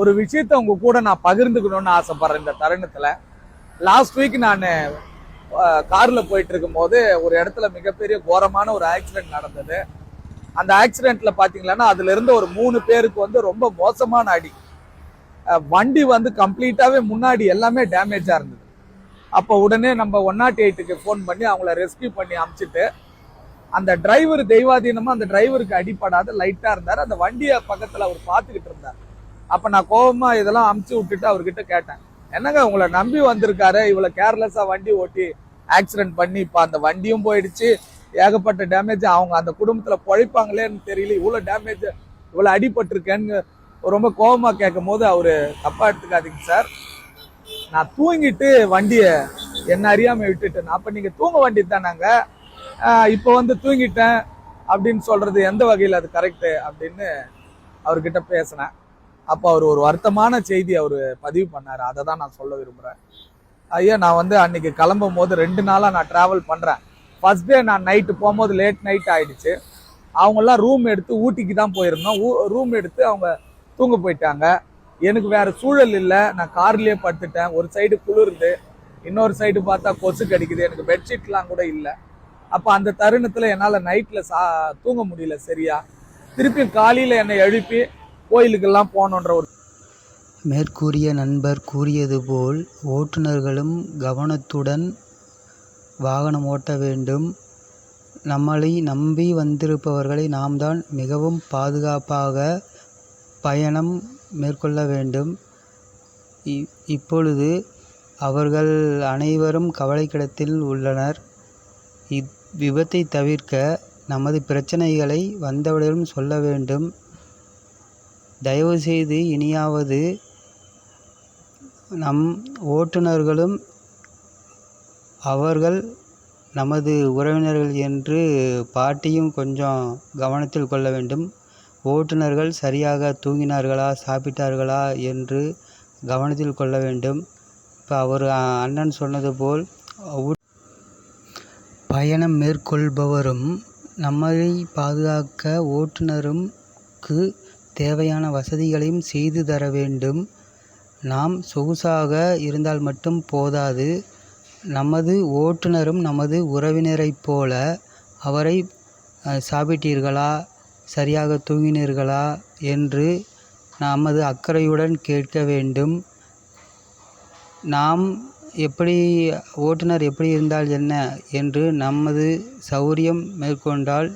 ஒரு விஷயத்த உங்க கூட நான் பகிர்ந்துக்கணும்னு ஆசைப்படுறேன் இந்த தருணத்துல. லாஸ்ட் வீக் நான் கார்ல போயிட்டு இருக்கும் போது ஒரு இடத்துல மிகப்பெரிய கோரமான ஒரு ஆக்சிடென்ட் நடந்தது. அந்த ஆக்சிடென்ட்ல பாத்தீங்கன்னா அதுல இருந்து ஒரு மூணு பேருக்கு வந்து ரொம்ப மோசமான அடி. வண்டி வந்து கம்ப்ளீட்டாவே முன்னாடி எல்லாமே டேமேஜா இருந்தது. அப்போ உடனே நம்ம ஒன் நாட் எயிட்டுக்கு ஃபோன் பண்ணி அவங்கள ரெஸ்கியூ பண்ணி அமுச்சிட்டு அந்த டிரைவர் தெய்வாதீனமா அந்த டிரைவருக்கு அடிப்படாத லைட்டா இருந்தார். அந்த வண்டியை பக்கத்துல அவர் பார்த்துக்கிட்டு இருந்தார். அப்ப நான் கோவமா இதெல்லாம் அமுச்சு விட்டுட்டு அவர்கிட்ட கேட்டேன். என்னங்க உங்களை நம்பி வந்திருக்காரு? இவ்வளவு கேர்லெஸ்ஸா வண்டி ஓட்டி ஆக்சிடென்ட் பண்ணி இப்ப அந்த வண்டியும் போயிடுச்சு. ஏகப்பட்ட டேமேஜ் அவங்க அந்த குடும்பத்துல பொழைப்பாங்களேன்னு தெரியல. இவ்வளவு டேமேஜ் இவ்வளவு அடிபட்டிருக்கேன்னு ரொம்ப கோவமா கேட்கும் போது அவரு தப்பா எடுத்துக்காதீங்க சார். நான் தூங்கிட்டு வண்டியை என்ன அறியாம விட்டுட்டேன். அப்ப நீங்க தூங்க வேண்டியது தானாங்க? இப்போ வந்து தூங்கிட்டேன் அப்படின்னு சொல்றது எந்த வகையில் அது கரெக்டு அப்படின்னு அவர்கிட்ட பேசினேன். அப்போ அவர் ஒரு வருத்தமான செய்தி அவர் பதிவு பண்ணார். அதை தான் நான் சொல்ல விரும்புகிறேன் ஐயா நான் வந்து அன்னைக்கு கிளம்பும் போது ரெண்டு நாளாக நான் ட்ராவல் பண்ணுறேன் ஃபர்ஸ்ட் டே நான் நைட்டு போகும்போது லேட் நைட் ஆகிடுச்சு அவங்கெல்லாம் ரூம் எடுத்து ஊட்டிக்கு தான் போயிருந்தோம். ரூம் எடுத்து அவங்க தூங்க போயிட்டாங்க. எனக்கு வேறு சூழல் இல்லை. நான் கார்லேயே படுத்துட்டேன். ஒரு சைடு குளிருது இன்னொரு சைடு பார்த்தா கொசு கடிக்குது. எனக்கு பெட்ஷீட்லாம் கூட இல்லை. அப்போ அந்த தருணத்தில் என்னால் நைட்டில் சா தூங்க முடியல சரியா. திருப்பி காலையில் என்னை எழுப்பி கோயிலுக்கெல்லாம் போகணுன்ற ஒரு மேற்கூறிய நண்பர் கூறியது போல் ஓட்டுநர்களும் கவனத்துடன் வாகனம் ஓட்ட வேண்டும். நம்மளை நம்பி வந்திருப்பவர்களை நாம் தான் மிகவும் பாதுகாப்பாக பயணம் மேற்கொள்ள வேண்டும். இ- இப்பொழுது அவர்கள் அனைவரும் கவலைக்கிடத்தில் உள்ளனர். இவ்விபத்தை தவிர்க்க நமது பிரச்சனைகளை வந்தவரிடம் சொல்ல வேண்டும். தயவுசெய்து இனியாவது நம் ஓட்டுநர்களும் அவர்கள் நமது உறவினர்கள் என்று பாட்டியும் கொஞ்சம் கவனத்தில் கொள்ள வேண்டும். ஓட்டுநர்கள் சரியாக தூங்கினார்களா சாப்பிட்டார்களா என்று கவனத்தில் கொள்ள வேண்டும். இப்போ அவர் அண்ணன் சொன்னது போல் பயணம் மேற்கொள்பவரும் நம்மை பாதுகாக்க ஓட்டுநருக்கு தேவையான வசதிகளையும் செய்து தர வேண்டும். நாம் சொகுசாக இருந்தால் மட்டும் போதாது. நமது ஓட்டுநரும் நமது உறவினரைப் போல அவரை சாப்பிட்டீர்களா? சரியாக தூங்கினீர்களா? என்று நமது அக்கறையுடன் கேட்க வேண்டும். நாம் எப்படி ஓட்டுநர் எப்படி இருந்தால் என்ன? என்று நமது சௌரியம் மேற்கொண்டால்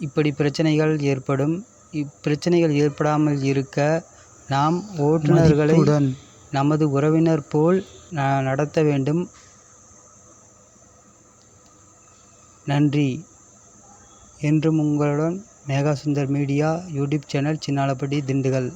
இப்படி பிரச்சனைகள் ஏற்படும். இப்பிரச்சனைகள் ஏற்படாமல் இருக்க நாம் ஓட்டுநர்களை நமது உறவினர் போல் நடத்த வேண்டும். நன்றி. என்றும் உங்களுடன் Megha Sundar media YouTube channel Chinnalapatti Dindigul.